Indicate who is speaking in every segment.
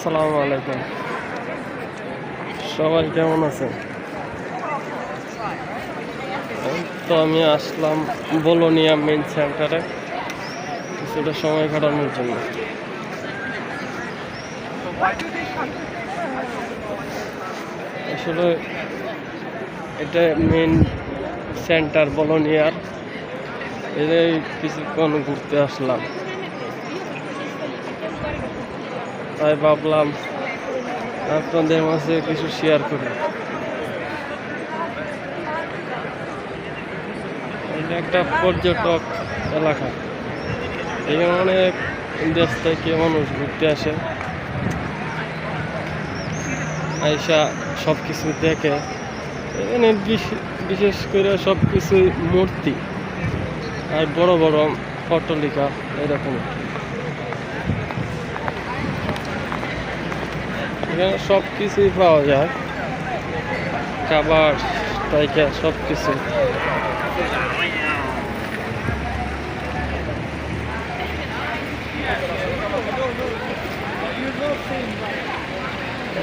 Speaker 1: আসসালামু আলাইকুম। সবাই কেমন আছেন? তো আমি আসলাম বলোনিয়া মেন সেন্টারে কিছুটা সময় কাটানোর জন্য। আসলে এটা মেন সেন্টার বোলোনিয়ার। এই কিছুক্ষণ ঘুরতে আসলাম। তাই ভাবলাম আপনাদের মাঝে কিছু শেয়ার করি। এটা একটা পর্যটক এলাকা। এখানে অনেক দেশ থেকে মানুষ ঘুরতে আসে। আইসা সব কিছু দেখে। এখানে বিশেষ করে সব কিছুই মূর্তি। আর বড় বড় পটলিকা এরকম। এখানে সব কিছুই পাওয়া যায়। খাবার তাইকে সব কিছু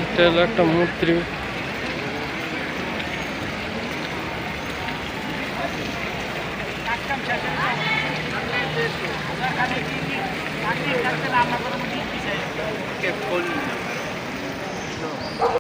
Speaker 1: এটা হলো একটা মূর্তি।
Speaker 2: Che follina.